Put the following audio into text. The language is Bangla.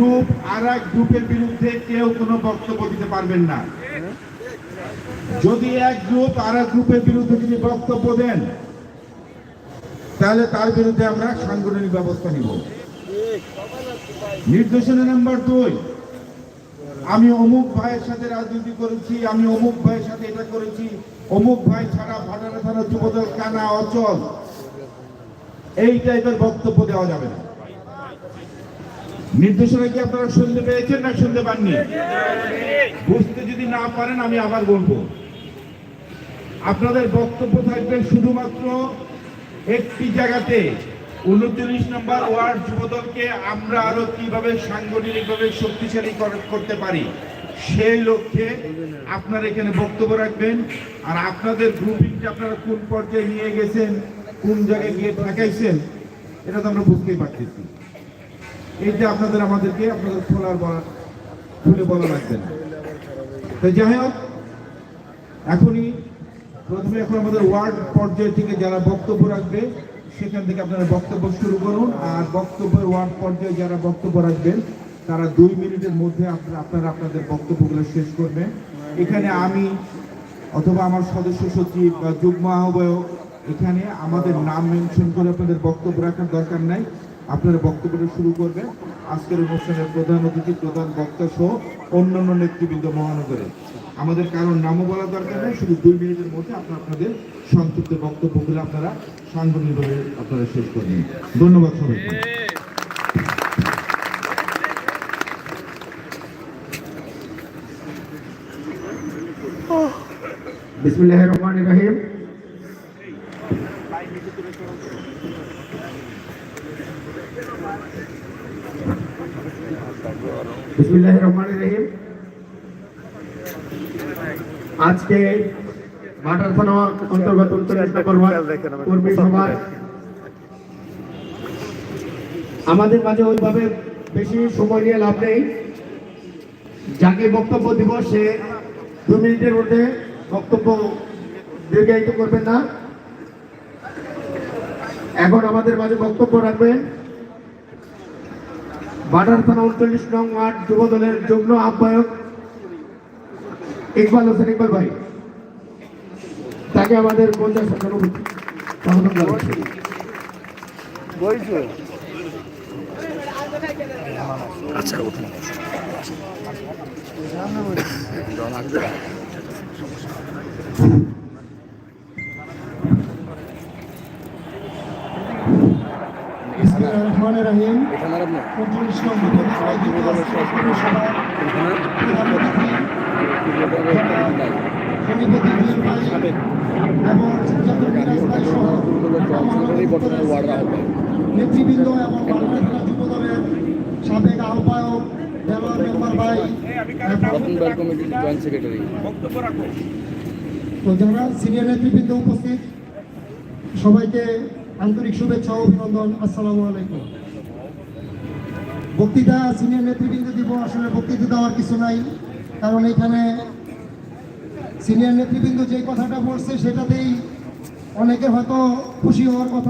গ্রুপ, আর এক গ্রুপের বিরুদ্ধে কেউ কোনো বক্তব্য দিতে পারবেন না। যদি এক গ্রুপ, আর এক গ্রুপের বিরুদ্ধে যদি বক্তব্য দেন, তাহলে তার বিরুদ্ধে আমরা সাংগঠনিক ব্যবস্থা নিব। নির্দেশনা নাম্বার দুই, আমি অমুক ভাইয়ের সাথে রাজনীতি করেছি, আমি অমুক ভাইয়ের সাথে এটা করেছি, অমুক ভাই ছাড়া ভাটারা থানা যুবদল কানা অচল, এই টাইপের বক্তব্য দেওয়া যাবে না। নির্দেশনা কি আপনারা শুনতে পেয়েছেন না শুনতে পাননি? বুঝতে যদি না পারেন, আমি আবার বলব। আপনাদের বক্তব্য থাকবে শুধুমাত্র একটি জায়গাতে। উনত্রিশ নম্বর ওয়ার্ড যুবদলকে আমরা আরও কীভাবে সাংগঠনিকভাবে শক্তিশালী করতে পারি, সেই লক্ষ্যে আপনারা এখানে বক্তব্য রাখবেন। আর আপনাদের গ্রুপিংটা আপনারা কোন পর্যায়ে নিয়ে গেছেন, কোন জায়গায় গিয়ে ঠেকাইছেন, এটা তো আমরা বুঝতেই পারতেছি। এইটা আপনাদের, আমাদেরকে আপনাদের খোলার বলা খুলে বলা লাগবে না। তো যাই হোক, এখনই প্রথমে এখন আমাদের ওয়ার্ড পর্যায় থেকে যারা বক্তব্য রাখবে, সেখান থেকে আপনারা বক্তব্য শুরু করুন। আর বক্তব্যের ওয়ার্ড পর্যায়ে যারা বক্তব্য রাখবেন, তারা দুই মিনিটের মধ্যে আপনারা আপনাদের বক্তব্যগুলো শেষ করবেন। এখানে আমি অথবা আমার সদস্য সচিব বা যুগ্ম আহ্বায়ক, এখানে আমাদের নাম মেনশন করে আপনাদের বক্তব্য রাখার দরকার নাই। আপনারা বক্তব্যটা শুরু করবেন। আজকের অনুষ্ঠানের প্রধান অতিথি, প্রধান বক্তা সহ অন্যান্য নেতৃবৃন্দ মহানগরে। আমাদের কারণ নামও বলার দরকার নেই, শুধু দুই মিনিটের মধ্যে আপনারা আপনাদের সংক্ষিপ্ত বক্তব্যগুলো আপনারা সাংগঠনিকভাবে আপনারা শেষ করবেন ধন্যবাদ সবাইকে। বিসমুল্লাহ রহমান রহিম। আজকে ভাটার থানা অন্তর্গত কর্মী সভায় আমাদের মাঝে ওইভাবে বেশি সময় নিয়ে লাভ নেই। যাকে বক্তব্য দিব সে দু মিনিটের মধ্যে বক্তব্য দীর্ঘায়িত করবেন না। এখন আমাদের মাঝে বক্তব্য রাখবেন বাটার থানা উনচল্লিশ নং ওয়ার্ড যুব দলের যুগ্ম আহ্বায়ক ইকবাল হোসেন ইকবাল ভাই। তাকে আমাদের পঞ্চাশ জানাচ্ছি। বিসমিল্লাহির রহমানির রহিম উনত্রিশ নম্বর আয়োজিত আজকের পৌরসভা প্রধান অতিথি সভাপতি জুয়েল ভাই এবং নেতৃবৃন্দ এবং বাংলা জেলা যুব দলের সাবেক আহ্বায়ক দেলোয়ার মেম্বার ভাই এবং কমিটির জয়েন্ট সেক্রেটারি। তো যারা সিনিয়র নেতৃবৃন্দ উপস্থিত সবাইকে আন্তরিক শুভেচ্ছা ও অভিনন্দন। আসসালামু আলাইকুম। বক্তৃতা সিনিয়র নেতৃবৃন্দ দিব, আসলে বক্তৃতা দেওয়ার কিছু নাই। কারণ এখানে সিনিয়র নেতৃবৃন্দ যে কথাটা বলছে, সেটাতেই অনেকে হয়তো খুশি হওয়ার কথা